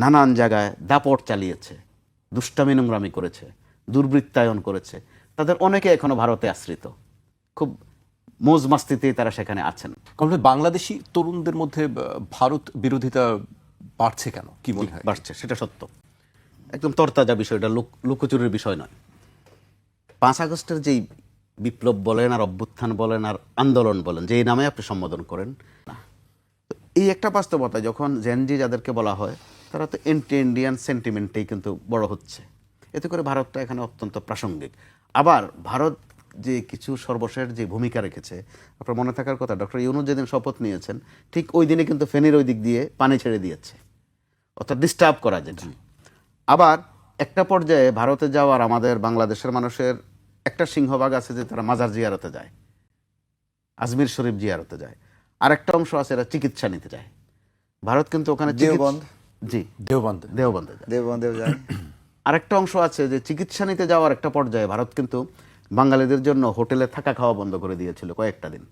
নানান জায়গায় দাপট চালিয়েছে দুষ্টামি নোংরামি করেছে দুর্বৃত্তায়ন করেছে। তাদের অনেকে এখনও ভারতে আশ্রিত। খুব মোজ মাস্তিতেই তারা সেখানে আছেন। বাংলাদেশি তরুণদের মধ্যে ভারত বিরোধিতা বাড়ছে কেন? কি মনে হয়? বাড়ছে সেটা সত্য। একদম তরতাজা বিষয়টা লুক- লুকোচুরির বিষয় নয়। পাঁচ আগস্টের যেই বিপ্লব বলেন আর অভ্যুত্থান বলেন আর আন্দোলন বলেন যেই নামে আপনি সম্বোধন করেন এই একটা বাস্তবতা যখন জেনজি যাদেরকে বলা হয় তারা তো এন্টি ইন্ডিয়ান সেন্টিমেন্টেই কিন্তু বড় হচ্ছে। এতে করে ভারতটা এখানে অত্যন্ত প্রাসঙ্গিক। আবার ভারত যে কিছু সর্বশেষ যে ভূমিকা রেখেছে আপনার মনে থাকার কথা ডক্টর ইউনুস যেদিন শপথ নিয়েছেন ঠিক ওই দিনে কিন্তু ফেনীর ওই দিক দিয়ে পানি ছেড়ে দিয়েছে। অর্থাৎ ডিস্টার্ব করা যেটা। আবার একটা পর্যায়ে ভারতে যাওয়ার আমাদের বাংলাদেশের মানুষের একটা সিংহভাগ আছে যে তারা মাজার জিয়ারতে যায়। আজমির শরীফ জিয়ারতে যায়। আর একটা অংশ আছে এরা চিকিৎসা নিতে যায়। ভারত কিন্তু ওখানে চিকিৎসা- দেওবন্দ। জি। দেওবন্দ। দেওবন্দে। যায় যায় আরেকটা অংশ আছে যে চিকিৎসা নিতে যাওয়ার একটা পর্যায়ে ভারত কিন্তু বাঙালিদের জন্য হোটেলে থাকা খাওয়া বন্ধ করে দিয়েছিল কয়েকটা দিন।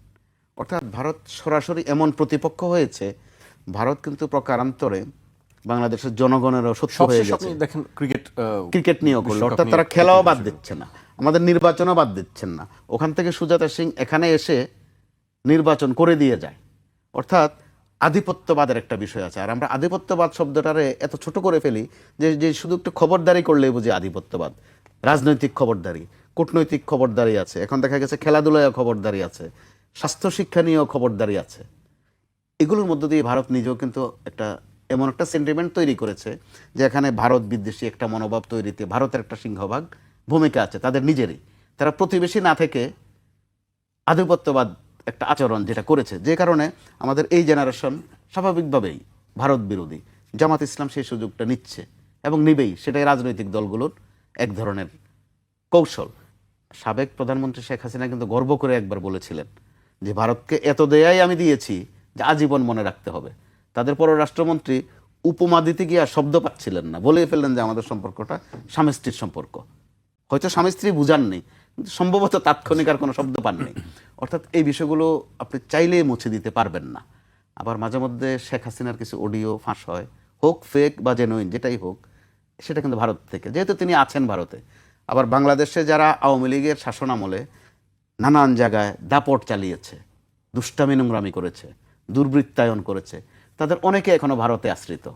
অর্থাৎ ভারত সরাসরি এমন প্রতিপক্ষ হয়েছে ভারত কিন্তু প্রকারান্তরে বাংলাদেশের জনগণেরও সত্য হয়ে গেছে। দেখেন ক্রিকেট আহ, ক্রিকেট নিয়েও করল। অর্থাৎ তারা খেলাও বাদ দিচ্ছে না। আমাদের নির্বাচনও বাদ দিচ্ছেন না। ওখান থেকে সুজাতা সিং এখানে এসে নির্বাচন করে দিয়ে যায়। অর্থাৎ আধিপত্যবাদের একটা বিষয় আছে। আর আমরা আধিপত্যবাদ শব্দটারে এত ছোট করে ফেলি যে যে শুধু একটু খবরদারি করলেই বুঝি আধিপত্যবাদ। রাজনৈতিক খবরদারি, কূটনৈতিক খবরদারি আছে। এখন দেখা গেছে খেলাধুলায় খবরদারি আছে স্বাস্থ্য শিক্ষা নিয়েও খবরদারি আছে। এগুলোর মধ্য দিয়ে ভারত নিজেও কিন্তু একটা, এমন একটা সেন্টিমেন্ট তৈরি করেছে, যে এখানে ভারত বিদ্বেষী একটা মনোভাব তৈরিতে ভারতের একটা সিংহভাগ ভূমিকা আছে, তাদের নিজেরই। তারা প্রতিবেশী না থেকে আধিপত্যবাদ একটা আচরণ যেটা করেছে। যে কারণে আমাদের এই জেনারেশন স্বাভাবিকভাবেই ভারত বিরোধী। জামাত ইসলাম সেই সুযোগটা নিচ্ছে এবং নিবেই। সেটাই রাজনৈতিক দলগুলোর এক ধরনের কৌশল। সাবেক প্রধানমন্ত্রী শেখ হাসিনা কিন্তু গর্ব করে একবার বলেছিলেন যে, ভারতকে এত দেয়াই আমি দিয়েছি যে আজীবন মনে রাখতে হবে। তাদের পররাষ্ট্রমন্ত্রী উপমা দিতে গিয়ে আর শব্দ পাচ্ছিলেন না। বলে ফেললেন যে, আমাদের সম্পর্কটা স্বামী স্ত্রীর সম্পর্ক। হয়তো স্বামী স্ত্রী বুঝাননি সম্ভবত তাৎক্ষণিক আর কোনো শব্দ পাননি। অর্থাৎ এই বিষয়গুলো আপনি চাইলেই মুছে দিতে পারবেন না। আবার মাঝে মধ্যে শেখ হাসিনার কিছু অডিও ফাঁস হয়। হোক ফেক বা জেনুইন যেটাই হোক, সেটা কিন্তু ভারত থেকে। যেহেতু তিনি আছেন ভারতে, আবার বাংলাদেশে যারা আওয়ামী লীগের শাসন আমলে নানান জায়গায় দাপট চালিয়েছে, দুষ্টামি নোংরামি করেছে, দুর্বৃত্তায়ন করেছে, তাদের অনেকে এখনও ভারতে আশ্রিত।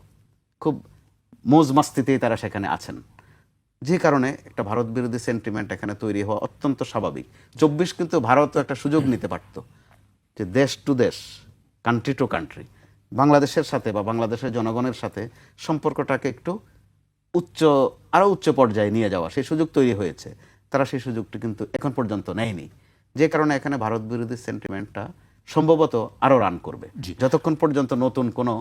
খুব মোজ মাস্তিতেই তারা সেখানে আছেন। যে কারণে একটা ভারত বিরোধী সেন্টিমেন্ট এখানে তৈরি হওয়া অত্যন্ত স্বাভাবিক। চব্বিশ কিন্তু ভারতও একটা সুযোগ নিতে পারত যে দেশ টু দেশ কান্ট্রি টু কান্ট্রি বাংলাদেশের সাথে বা বাংলাদেশের জনগণের সাথে সম্পর্কটাকে একটু উচ্চ আরও উচ্চ পর্যায়ে নিয়ে যাওয়া সেই সুযোগ তৈরি হয়েছে। তারা সেই সুযোগটি কিন্তু এখন পর্যন্ত নেয়নি। যে কারণে এখানে ভারত বিরোধী সেন্টিমেন্টটা সম্ভবত আরও রান করবে। যতক্ষণ পর্যন্ত নতুন কোনো